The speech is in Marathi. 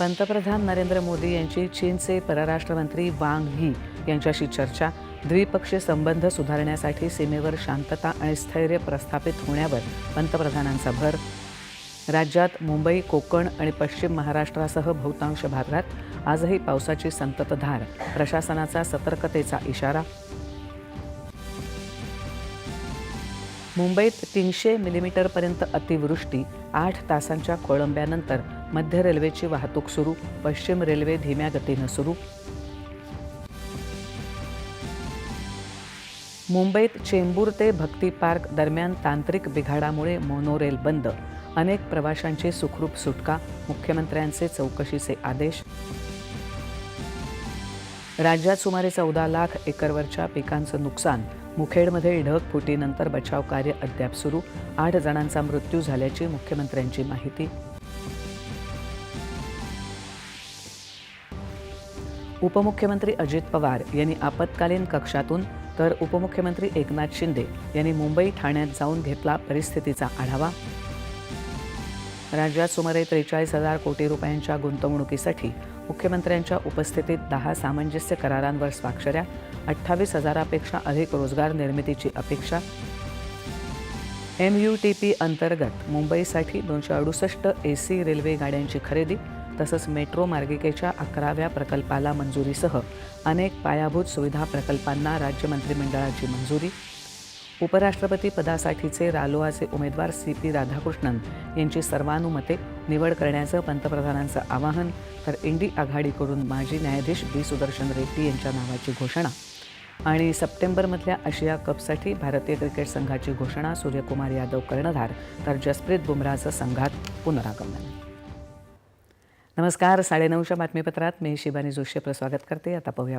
पंतप्रधान नरेंद्र मोदी यांची चीनचे परराष्ट्रमंत्री वांग ही यांच्याशी चर्चा द्विपक्षीय संबंध सुधारण्यासाठी सीमेवर शांतता आणि स्थैर्य प्रस्थापित होण्यावर पंतप्रधानांचा भर. राज्यात मुंबई कोकण आणि पश्चिम महाराष्ट्रासह बहुतांश भागात आजही पावसाची संततधार. प्रशासनाचा सतर्कतेचा इशारा. मुंबईत तीनशे मिलीमीटरपर्यंत अतिवृष्टी आठ तासांच्या खोळंब्यानंतर मध्य रेल्वेची वाहतूक सुरू पश्चिम रेल्वे धीम्या गतीनं सुरू. मुंबईत चेंबूर ते भक्ती पार्क दरम्यान तांत्रिक बिघाडामुळे मोनोरेल बंद. अनेक प्रवाशांची सुखरूप सुटका मुख्यमंत्र्यांचे चौकशीचे आदेश. राज्यात सुमारे चौदा लाख एकरवरच्या पिकांचं नुकसान मुखेडमध्ये ढगफुटीनंतर बचाव कार्य अद्याप सुरू. आठ जणांचा मृत्यू झाल्याची मुख्यमंत्र्यांची माहिती. उपमुख्यमंत्री अजित पवार यांनी आपत्कालीन कक्षातून तर उपमुख्यमंत्री एकनाथ शिंदे यांनी मुंबई ठाण्यात जाऊन घेतला परिस्थितीचा आढावा. राज्यात सुमारे त्रेचाळीस हजार कोटी रुपयांच्या गुंतवणुकीसाठी मुख्यमंत्र्यांच्या उपस्थितीत दहा सामंजस्य करारांवर स्वाक्षऱ्या अठ्ठावीस हजारापेक्षा अधिक रोजगार निर्मितीची अपेक्षा. एम यू टी पी अंतर्गत मुंबईसाठी दोनशे अडुसष्ट ए सी रेल्वे गाड्यांची खरेदी तसंच मेट्रो मार्गिकेच्या अकराव्या प्रकल्पाला मंजुरीसह अनेक पायाभूत सुविधा प्रकल्पांना राज्य मंत्रिमंडळाची मंजुरी. उपराष्ट्रपती पदासाठीचे रालोआचे उमेदवार सी पी राधाकृष्णन यांची सर्वानुमते निवड करण्याचं पंतप्रधानांचं आवाहन तर इंडी आघाडीकडून माजी न्यायाधीश बी सुदर्शन रेड्डी यांच्या नावाची घोषणा. आणि सप्टेंबरमधल्या आशिया कपसाठी भारतीय क्रिकेट संघाची घोषणा सूर्यकुमार यादव कर्णधार तर जसप्रीत बुमराहचं संघात पुनरागमन. नमस्कार साडेनऊच्या बातमीपत्रात मी शिबानी जोशी आपलं स्वागत करते. आता पाहूया